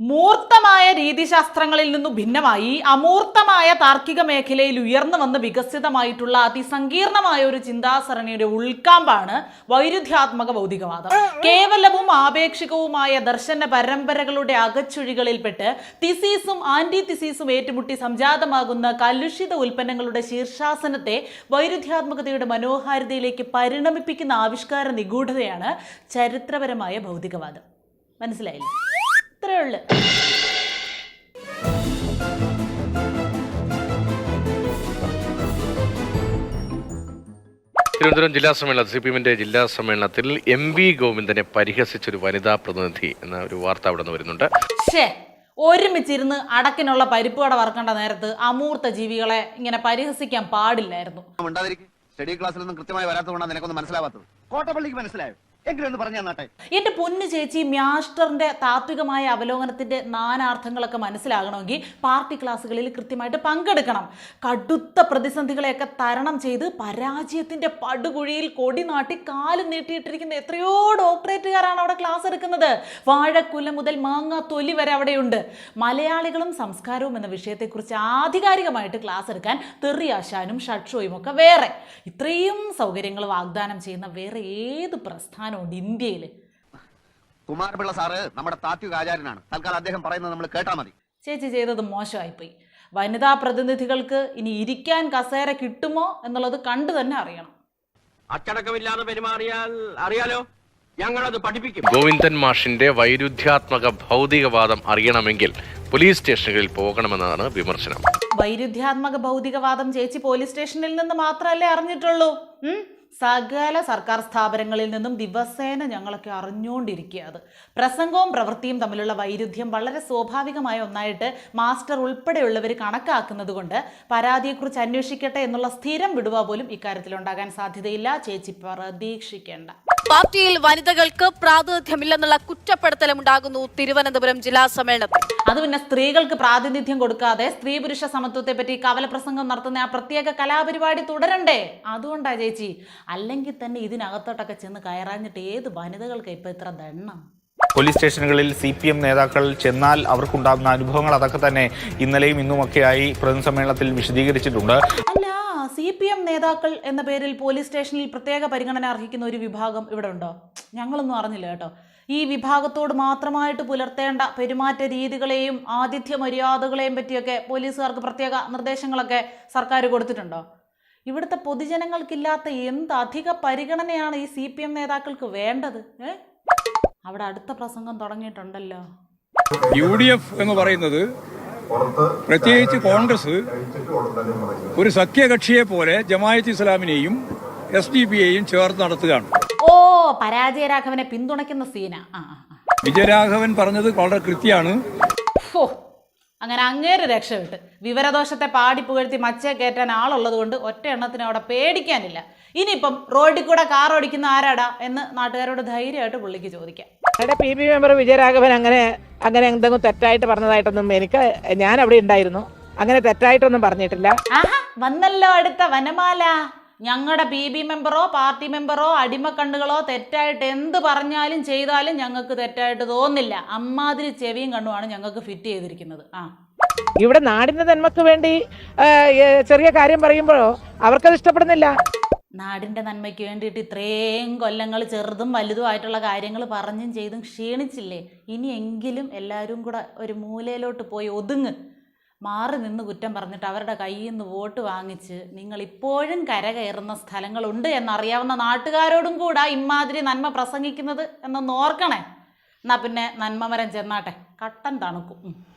മൂർത്തമായ രീതിശാസ്ത്രങ്ങളിൽ നിന്നു ഭിന്നമായി അമൂർത്തമായ താർക്കിക മേഖലയിൽ ഉയർന്നു വന്ന് വികസിതമായിട്ടുള്ള അതിസങ്കീർണമായ ഒരു ചിന്താസരണിയുടെ ഉൾക്കാമ്പാണ് വൈരുദ്ധ്യാത്മക ഭൗതികവാദം. കേവലവും ആപേക്ഷികവുമായ ദർശന പരമ്പരകളുടെ അകച്ചുഴികളിൽപ്പെട്ട് തിസീസും ആന്റി തിസീസും ഏറ്റുമുട്ടി സംജാതമാകുന്ന കലുഷിത ഉൽപ്പന്നങ്ങളുടെ ശീർഷാസനത്തെ വൈരുദ്ധ്യാത്മകതയുടെ മനോഹാരിതയിലേക്ക് പരിണമിപ്പിക്കുന്ന ആവിഷ്കാര നിഗൂഢതയാണ് ചരിത്രപരമായ ഭൗതികവാദം. മനസ്സിലായില്ലേ? ഇത്രയേ ഉള്ളു. തിരുവനന്തപുരം ജില്ലാ സമ്മേളനം സി പി എമ്മിന്റെ ജില്ലാ സമ്മേളനത്തിൽ എം വി ഗോവിന്ദനെ പരിഹസിച്ചൊരു വനിതാ പ്രതിനിധി എന്ന ഒരു വാർത്ത അവിടെ നിന്ന് വരുന്നുണ്ട്. ഷേ ഒരുമിച്ചിരുന്ന് അടക്കിനുള്ള പരിപ്പ് കട വറക്കേണ്ട നേരത്ത് അമൂർത്ത ജീവികളെ ഇങ്ങനെ പരിഹസിക്കാൻ പാടില്ലായിരുന്നു. സ്റ്റഡി ക്ലാസ്സിൽ നിന്നും കൃത്യമായി വരാത്തതുകൊണ്ടാണ് നിനക്കൊന്നും മനസ്സിലാവാത്തത്. കോട്ടപ്പള്ളിക്ക് മനസ്സിലായോ? എന്റെ പൊന്നു ചേച്ചി മ്യാസ്റ്ററിന്റെ താത്വികമായ അവലോകനത്തിന്റെ നാനാർത്ഥങ്ങളൊക്കെ മനസ്സിലാകണമെങ്കിൽ പാർട്ടി ക്ലാസ്സുകളിൽ കൃത്യമായിട്ട് പങ്കെടുക്കണം. കടുത്ത പ്രതിസന്ധികളെയൊക്കെ തരണം ചെയ്ത് പരാജയത്തിന്റെ പടുകുഴിയിൽ കൊടി നാട്ടി കാൽ നീട്ടിയിട്ടിരിക്കുന്ന എത്രയോ ഡോക്ടറേറ്റുകാരാണ് അവിടെ ക്ലാസ് എടുക്കുന്നത്. വാഴക്കുല മുതൽ മാങ്ങ തൊലി വരെ അവിടെയുണ്ട്. മലയാളികളും സംസ്കാരവും എന്ന വിഷയത്തെക്കുറിച്ച് ആധികാരികമായിട്ട് ക്ലാസ് എടുക്കാൻ തെറിയാശാനും ഷട്ഷോയും ഒക്കെ വേറെ. ഇത്രയും സൗകര്യങ്ങൾ വാഗ്ദാനം ചെയ്യുന്ന വേറെ ഏത് പ്രസ്ഥാനമുണ്ട് ഇന്ത്യയിൽ കുമാരപിള്ള സാറ് നമ്മുടെ താത്വിക ആചാര്യനാണ്. തൽക്കാലം അദ്ദേഹം പറയുന്നത് നമ്മൾ കേട്ടാ മതി. ചേച്ചി ചെയ്തത് മോശമായിപ്പോയി. വനിതാ പ്രതിനിധികൾക്ക് ഇനി ഇരിക്കാൻ കസേര കിട്ടുമോ എന്നുള്ളത് കണ്ടു തന്നെ അറിയണം. അച്ചടക്കമില്ലാതെ പെരുമാറിയാൽ അറിയാലോ ഞങ്ങളത് പഠിപ്പിക്കും. ഗോവിന്ദൻ മാഷിന്റെ വൈരുദ്ധ്യാത്മക ഭൗതികവാദം അറിയണമെങ്കിൽ പോലീസ് സ്റ്റേഷനുകളിൽ പോകണമെന്നാണ് വിമർശനം. വൈരുദ്ധ്യാത്മക ഭൗതികവാദം ചേച്ചി പോലീസ് സ്റ്റേഷനിൽ നിന്ന് മാത്രമല്ലേ അറിഞ്ഞിട്ടുള്ളൂ? സകല സർക്കാർ സ്ഥാപനങ്ങളിൽ നിന്നും ദിവസേന ഞങ്ങളൊക്കെ അറിഞ്ഞുകൊണ്ടിരിക്കുക അത് പ്രസംഗവും പ്രവൃത്തിയും തമ്മിലുള്ള വൈരുദ്ധ്യം വളരെ സ്വാഭാവികമായ ഒന്നായിട്ട് മാസ്റ്റർ ഉൾപ്പെടെയുള്ളവർ കണക്കാക്കുന്നത് കൊണ്ട് പരാതിയെക്കുറിച്ച് അന്വേഷിക്കട്ടെ എന്നുള്ള സ്ഥിരം വിടുവ പോലും ഇക്കാര്യത്തിൽ ഉണ്ടാകാൻ സാധ്യതയില്ല. ചേച്ചി പ്രതീക്ഷിക്കേണ്ട. പാർട്ടിയിൽ വനിതകൾക്ക് പ്രാതിനിധ്യമില്ലെന്നുള്ള കുറ്റപ്പെടുത്തലും ഉണ്ടാകുന്നു തിരുവനന്തപുരം ജില്ലാ സമ്മേളനത്തിൽ. അത് പിന്നെ സ്ത്രീകൾക്ക് പ്രാതിനിധ്യം കൊടുക്കാതെ സ്ത്രീ പുരുഷ സമത്വത്തെ പറ്റി കവല പ്രസംഗം നടത്തുന്ന ആ പ്രത്യേക കലാപരിപാടി തുടരണ്ടേ? അതുകൊണ്ടാ ചേച്ചി. അല്ലെങ്കിൽ തന്നെ ഇതിനകത്തോട്ടൊക്കെ ചെന്ന് കയറാഞ്ഞിട്ട് ഏത് വനിതകൾക്ക് ഇപ്പൊ ഇത്ര ദണ്ണം? പോലീസ് സ്റ്റേഷനുകളിൽ സി പി എം നേതാക്കൾ ചെന്നാൽ അവർക്കുണ്ടാകുന്ന അനുഭവങ്ങൾ അതൊക്കെ തന്നെ ഇന്നലെയും ഇന്നുമൊക്കെയായി പ്രതിനിധി സമ്മേളനത്തിൽ വിശദീകരിച്ചിട്ടുണ്ട്. സി പി എം നേതാക്കൾ എന്ന പേരിൽ പോലീസ് സ്റ്റേഷനിൽ പ്രത്യേക പരിഗണന അർഹിക്കുന്ന ഒരു വിഭാഗം ഇവിടെ ഉണ്ടോ? ഞങ്ങളൊന്നും അറിഞ്ഞില്ല കേട്ടോ. ഈ വിഭാഗത്തോട് മാത്രമായിട്ട് പുലർത്തേണ്ട പെരുമാറ്റ രീതികളെയും ആതിഥ്യ മര്യാദകളെയും പറ്റിയൊക്കെ പോലീസുകാർക്ക് പ്രത്യേക നിർദ്ദേശങ്ങളൊക്കെ സർക്കാർ കൊടുത്തിട്ടുണ്ടോ? ഇവിടുത്തെ പൊതുജനങ്ങൾക്കില്ലാത്ത എന്ത് അധിക പരിഗണനയാണ് ഈ സി പി എം നേതാക്കൾക്ക് വേണ്ടത്? ഏ? അവിടെ അടുത്ത പ്രസംഗം തുടങ്ങിയിട്ടുണ്ടല്ലോ. യു ഡി എഫ് എന്ന് പറയുന്നത് പ്രത്യേകിച്ച് കോൺഗ്രസ് ഒരു സഖ്യകക്ഷിയെ പോലെ ജമായത്ത് ഇസ്ലാമിനെയും എസ് ഡി പിയെയും ചേർത്ത് നടത്തുകയാണ്. ഓ പരാജയ രാഘവനെ പിന്തുണയ്ക്കുന്ന സീന. വിജയരാഘവൻ പറഞ്ഞത് വളരെ കൃത്യമാണ്. അങ്ങനെ അങ്ങേര് രക്ഷപ്പെട്ട് വിവരദോഷത്തെ പാടി പുകഴ്ത്തി മച്ച കയറ്റാൻ ആളുള്ളത് കൊണ്ട് ഒറ്റ എണ്ണത്തിന് അവിടെ പേടിക്കാനില്ല. ഇനിയിപ്പം റോഡിൽ കൂടെ കാർ ഓടിക്കുന്ന ആരാടാ എന്ന് നാട്ടുകാരോട് ധൈര്യമായിട്ട് പുള്ളിക്ക് ചോദിക്കാം. ഞങ്ങളുടെ പി ബി മെമ്പർ വിജയരാഘവൻ അങ്ങനെ അങ്ങനെ എന്തെങ്കിലും തെറ്റായിട്ട് പറഞ്ഞതായിട്ടൊന്നും എനിക്ക് ഞാൻ അവിടെ ഉണ്ടായിരുന്നു. അങ്ങനെ തെറ്റായിട്ടൊന്നും പറഞ്ഞിട്ടില്ല. ആഹാ വന്നല്ലോ അടുത്ത വനമാല. ഞങ്ങളുടെ പി ബി മെമ്പറോ പാർട്ടി മെമ്പറോ അടിമക്കണ്ണുകളോ തെറ്റായിട്ട് എന്ത് പറഞ്ഞാലും ചെയ്താലും ഞങ്ങൾക്ക് തെറ്റായിട്ട് തോന്നില്ല. അമ്മാതിരി ചെവിയും കണ്ണുമാണ് ഞങ്ങൾക്ക് ഫിറ്റ് ചെയ്തിരിക്കുന്നത്. ആ. ഇവിടെ നാടിന്റെ നന്മക്ക് വേണ്ടി ഏ, ചെറിയ കാര്യം പറയുമ്പോഴോ അവർക്കത് ഇഷ്ടപ്പെടുന്നില്ല. നാടിന്റെ നന്മയ്ക്ക് വേണ്ടിയിട്ട് ഇത്രയും കൊല്ലങ്ങൾ ചെറുതും വലുതുമായിട്ടുള്ള കാര്യങ്ങൾ പറഞ്ഞും ചെയ്തും ക്ഷീണിച്ചില്ലേ? ഇനിയെങ്കിലും എല്ലാവരും കൂടെ ഒരു മൂലയിലോട്ട് പോയി ഒതുങ്ങ്. മാറി നിന്ന് കുറ്റം പറഞ്ഞിട്ട് അവരുടെ കയ്യിൽ നിന്ന് വോട്ട് വാങ്ങിച്ച് നിങ്ങൾ ഇപ്പോഴും കരകയറുന്ന സ്ഥലങ്ങളുണ്ട് എന്നറിയാവുന്ന നാട്ടുകാരോടും കൂടെ ഇമാതിരി നന്മ പ്രസംഗിക്കുന്നത് എന്നൊന്ന് ഓർക്കണേ. എന്നാൽ പിന്നെ നന്മമരം ചെന്നാട്ടെ. കട്ടൻ തണുക്കും.